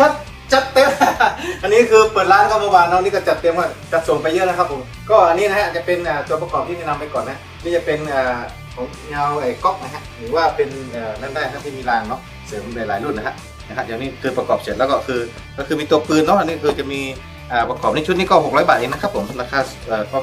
ครับจัดเต็ม อันนี้คือเปิดร้านก็เมื่อวานเนาะนี่ก็จัดเต็มว่าจัดส่งไปเยอะนะครับผม ก็อันนี้นะฮะจะเป็นตัวประกอบที่แนะนำไปก่อนนะ นี่จะเป็นของเงาไอ้ก๊อกนะฮะ หรือว่าเป็นนั่นได้ครับที่มีรางเนาะ เสริมหลายๆรุ่นนะฮะนะครับเดี๋ยวนี้คือประกอบเสร็จแล้วก็คือ ก็คือมีตัวปืนเนาะ อันนี้คือจะมีประกอบในชุดนี้ก็ 600 บาทเองนะครับผม ราคา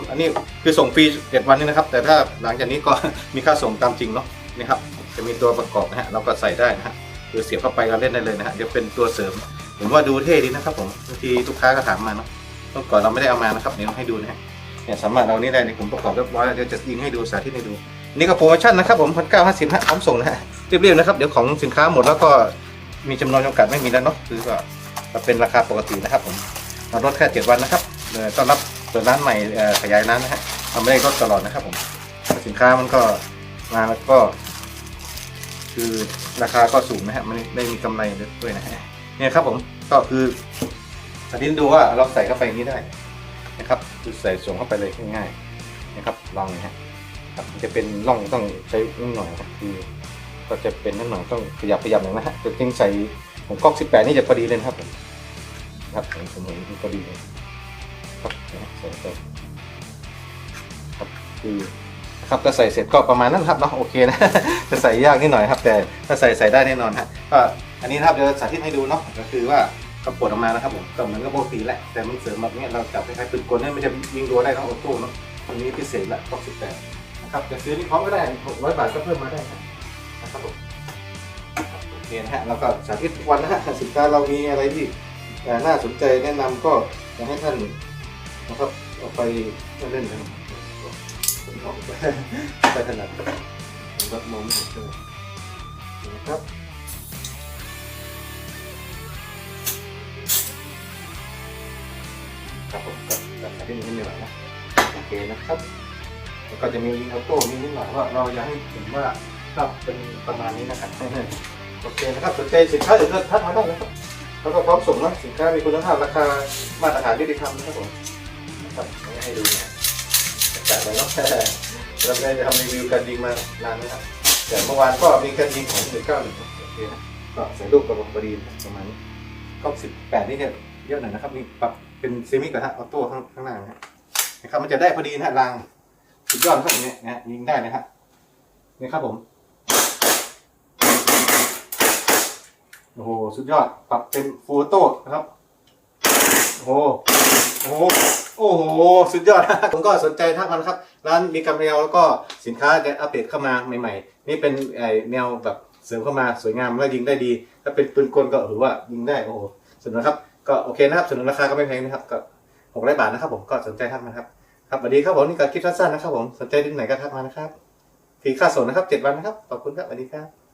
อันนี้คือส่งฟรี7วันนี้นะครับ แต่ถ้าหลังจากนี้ก็มีค่าส่งตามจริงเนาะ นี่ครับ จะมีตัวประกอบนะฮะ เราก็ใส่ได้นะฮะ คือเสียบเข้าไปก็เล่นได้เลยนะฮะ เดี๋ยวเป็นตัวเสริม ผมว่าดูเท่ดีนะครับผมบางทีลูกค้าก็ถามมาเนาะเมื่อก่อนเราไม่ได้เอามานะครับเดี๋ยวให้ดูนะฮะเนี่ยสามารถเอานี้ได้ในผมประกอบเรียบร้อยแล้วเดี๋ยวจะยิงให้ดูสาธิตให้ดู นี่ก็โปรโมชั่นนะครับผมพันเก้าห้าสิบฮะพร้อมส่งนะฮะเรียบๆนะครับเดี๋ยวของสินค้าหมดแล้วก็มีจำนวนจำกัดไม่มีแล้วเนาะคือก็เป็นราคาปกตินะครับผมเราลดแค่เจ็ดวันนะครับเออต้อนรับเปิดร้านใหม่ขยายร้านนะฮะเราไม่ได้ลดตลอดนะครับผมสินค้ามันก็มาแล้วก็ คือราคาก็สูงนะฮะไม่ได้มีกำไรด้วยนะฮะ เนี่ยครับผมก็คือสาธิตดูว่าเราใส่เข้าไปอย่างนี้ได้นะครับคือใส่ส่งเข้าไปเลยง่ายๆนะครับลองนะฮะครับจะเป็นร่องต้องใช้นิดหน่อยครับคือก็จะเป็นนิดหน่อยต้องขยับขยับหน่อยนะฮะแต่จริงใส่ของก๊อก18 นี่จะพอดีเลยนะครับผมครับผมผมเห็นพอดีเลยครับใส่ไปครับคือครับถ้าใส่เสร็จก็ประมาณนั้นครับเนาะโอเคนะจะใส่ยากนิดหน่อยครับ แต่ถ้าใส่ใส่ได้แน่นอนฮะก็ อันนี้นะครับเดี๋ยวสาธิตให้ดูเนาะก็คือว่าก็ปลดออกมานะครับผมก็เหมือนกับปกติแหละแต่มันเสริมแบบนี้เราจับคล้ายๆปืนกลเนี่ยมันจะยิงรัวได้เนาะออโต้เนาะอันนี้พิเศษละก็สิบแปดนะครับจะซื้อที่พร้อมก็ได้หกร้อยบาทก็เพิ่มมาได้นะครับผมครับโอเคนะฮะแล้วก็สาธิตทุกวันนะฮะสินค้าเรามีอะไรที่เอ่น่าสนใจแนะนำก็อยากให้ท่านนะครับเอาไปเล่นกันไปถนัดผมก็มองไม่เห็นเลยนะครับ ครับผมก็ตัดสายที่นิดหน่อยนะโอเคนะครับ แล้วก็จะมีลิงก์ออโต้มีนิดหน่อยว่าเราอยากให้เห็นว่าภาพเป็นประมาณนี้นะครับโอเคนะครับสนใจสินค้าอื่นก็ทักมาได้นะครับแล้วก็พร้อมส่งนะสินค้ามีคุณภาพราคามาตรฐานยุติธรรมนะครับผมนะครับให้ดูนะจัดเลยเนาะเราได้จะทำรีวิวการยิงมานานนะครับแต่เมื่อวานก็มีการยิงของหนึ่งเก้าหนึ่งโอเคนะก็ใส่ลูกกระบอกพอดีประมาณนี้ก็สิบแปดนี่เนี่ยเยอะหน่อยนะครับมีปรับ เป็นเซมิกระทะออโต้ข้างข้างหน้านะฮะนะครับ มันจะได้พอดีนะฮะรางสุดยอดครับอย่างเนี้ยนะฮะยิงได้นะครับนี่ครับผมโอ้โหสุดยอดปรับเป็นฟูโต้นะครับโอ้โหโอ้โหโอ้โหสุดยอดผมก็สนใจทักมันครับ ร้านมีกำแนวแล้วก็สินค้าจะอัปเดตเข้ามาใหม่ๆ นี่เป็นไอแนวแบบเสริมเข้ามาสวยงามและยิงได้ดี ถ้าเป็นปืนกลก็ถือว่ายิงได้โอ้โหสนุกนะครับ ก็โอเคนะครับสนุนราคาก็ไม่แพงนะครับก็หกร้อยบาทนะครับผมก็สนใจทักมาครับครับสวัสดีครับผมนี่ก็คลิปสั้นๆนะครับผมสนใจที่ไหนก็ทักมานะครับฟรีค่าส่งนะครับเจ็ดวันนะครับขอบคุณครับสวัสดีครับ